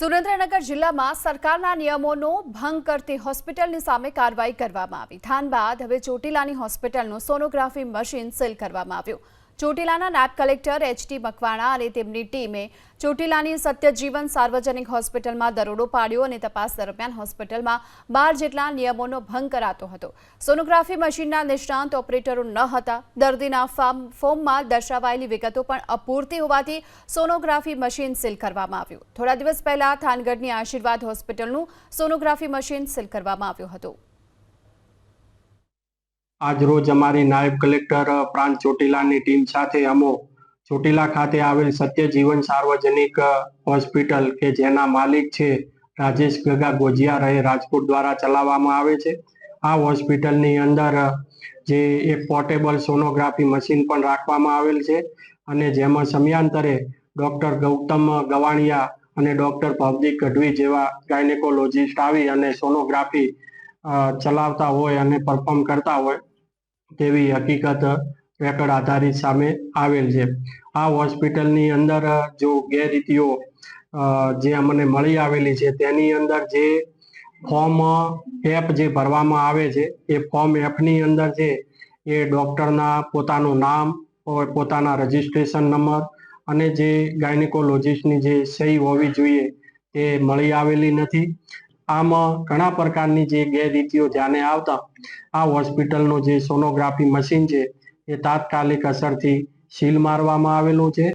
સુરેન્દ્રનગર જિલ્લામાં સરકારના નિયમોનો ભંગ કરતી હોસ્પિટલની સામે કાર્યવાહી કરવામાં આવી. થાન બાદ હવે ચોટીલાની હોસ્પિટલનું સોનોગ્રાફી મશીન સીલ કરવામાં આવ્યું. ચોટીલાના નાયબ કલેક્ટર એચટી મકવાણા અને તેમની ટીમે ચોટીલાની સત્યજીવન સાર્વજનિક હોસ્પિટલમાં દરોડો પાડ્યો અને તપાસ દરમિયાન હોસ્પિટલમાં બાર જેટલા નિયમોનો ભંગ કરાતો હતો. સોનોગ્રાફી મશીનના નિષ્ણાંત ઓપરેટરો ન હતા. દર્દીના ફાર્મ, ફોર્મમાં દર્શાવાયેલી વિગતો પણ અપૂરતી હોવાથી સોનોગ્રાફી મશીન સીલ કરવામાં આવ્યું. થોડા દિવસ પહેલા થાનગઢની આશીર્વાદ હોસ્પિટલનું સોનોગ્રાફી મશીન સીલ કરવામાં આવ્યું હતું. આજ રોજ અમારી નાયબ કલેક્ટર પ્રાંત ચોટીલાની ટીમ સાથે અમો ચોટીલા ખાતે આવેલ સત્યજીવન સાર્વજનિક હોસ્પિટલ કે જેના માલિક છે રાજેશ ગગા ગોજિયા રહે રાજકોટ દ્વારા ચલાવવામાં આવે છે. આ હોસ્પિટલની અંદર જે એક પોર્ટેબલ સોનોગ્રાફી મશીન પણ રાખવામાં આવેલ છે અને જેમાં સમયાંતરે ડોક્ટર ગૌતમ ગવાણિયા અને ડૉક્ટર ભવદીપ ગઢવી જેવા ગાયનેકોલોજીસ્ટ આવી અને સોનોગ્રાફી ચલાવતા હોય અને પરફોર્મ કરતા હોય. તેવી હકીકત રેકર્ડ આધારિત સામે આવેલ છે. આ હોસ્પિટલની અંદર જો ગેરરીતિઓ જે અમને મળી આવેલી છે, તેની અંદર જે ફોર્મ એપ જે ભરવામાં આવે છે, એ ફોર્મ એફની અંદર છે, એ ડૉક્ટરના પોતાનું નામ પોતાના રજિસ્ટ્રેશન નંબર, અને જે ગાયનેકોલોજીસ્ટની જે સહી હોવી જોઈએ, તે મળી આવેલી નથી. આમાં ઘણા પ્રકારની જે ગેરરીતિઓ ધ્યાને આવતા, આ હોસ્પિટલનો જે સોનોગ્રાફી મશીન છે, એ તાત્કાલિક અસરથી સીલ મારવામાં આવેલું છે.